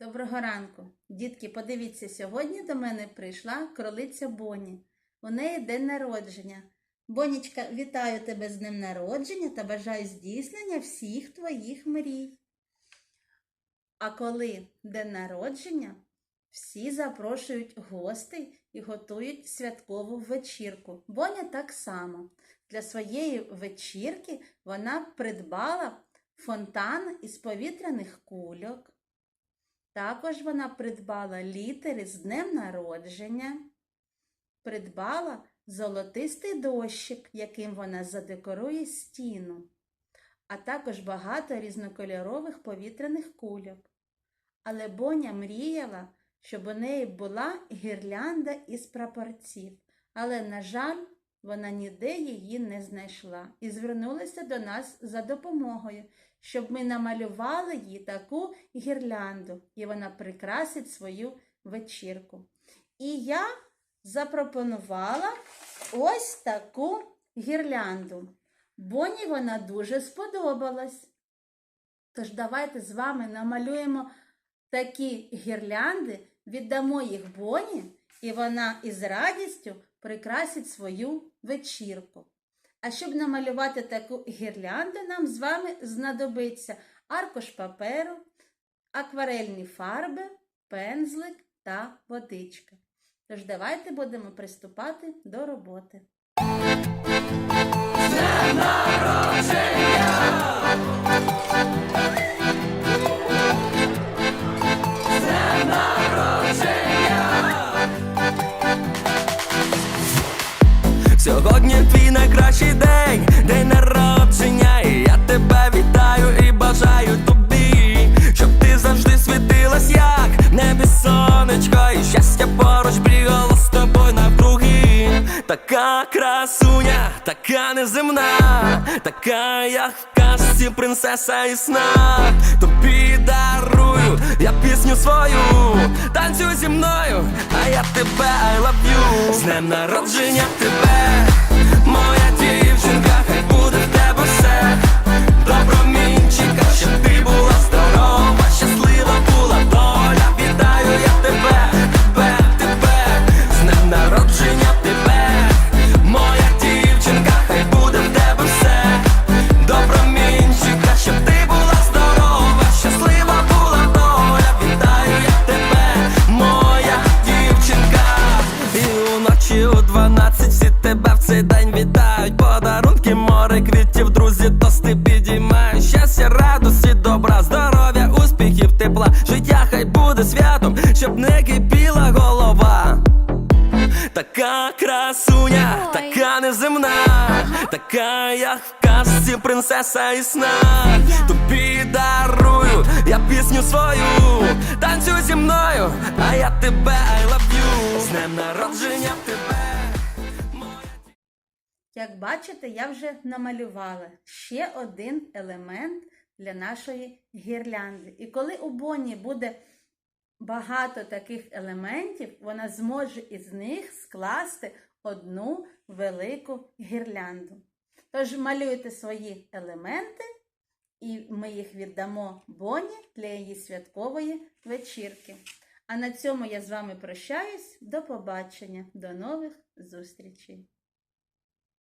Доброго ранку. Дітки, подивіться, сьогодні до мене прийшла кролиця Боні. У неї день народження. Бонічка, вітаю тебе з днем народження та бажаю здійснення всіх твоїх мрій. А коли день народження, всі запрошують гостей і готують святкову вечірку. Боня так само. Для своєї вечірки вона придбала фонтан із повітряних кульок. Також вона придбала літери з днем народження, придбала золотистий дощик, яким вона задекорує стіну, а також багато різнокольорових повітряних кульок. Але Боня мріяла, щоб у неї була гірлянда із прапорців, але, на жаль, вона ніде її не знайшла і звернулася до нас за допомогою, щоб ми намалювали їй таку гірлянду, і вона прикрасить свою вечірку. І я запропонувала ось таку гірлянду. Боні вона дуже сподобалась. Тож давайте з вами намалюємо такі гірлянди, віддамо їх Боні, і вона із радістю прикрасить свою вечірку. А щоб намалювати таку гірлянду, нам з вами знадобиться аркуш паперу, акварельні фарби, пензлик та водичка. Тож давайте будемо приступати до роботи. Сьогодні твій найкращий день, день народження, і я тебе вітаю і бажаю тобі, щоб ти завжди світилась, як небі сонечко, і щастя поруч бігало з тобою навкруги. Така красуня, така неземна, така як в казці принцеса і сна. Тобі дарую я пісню свою, танцюй зі мною, а я тебе I love you З днем народження тебе, Море квітів, друзі, тости підіймають. Щастя, радості, добра, здоров'я, успіхів, тепла. Життя хай буде святом, щоб не кипіла голова. Така красуня, така неземна, така як в казці принцеса і сна. Тобі дарую я пісню свою, танцюй зі мною, а я тебе I love you З днем народження тебе. Як бачите, я вже намалювала ще один елемент для нашої гірлянди. І коли у Боні буде багато таких елементів, вона зможе із них скласти одну велику гірлянду. Тож малюйте свої елементи, і ми їх віддамо Боні для її святкової вечірки. А на цьому я з вами прощаюсь. До побачення, до нових зустрічей!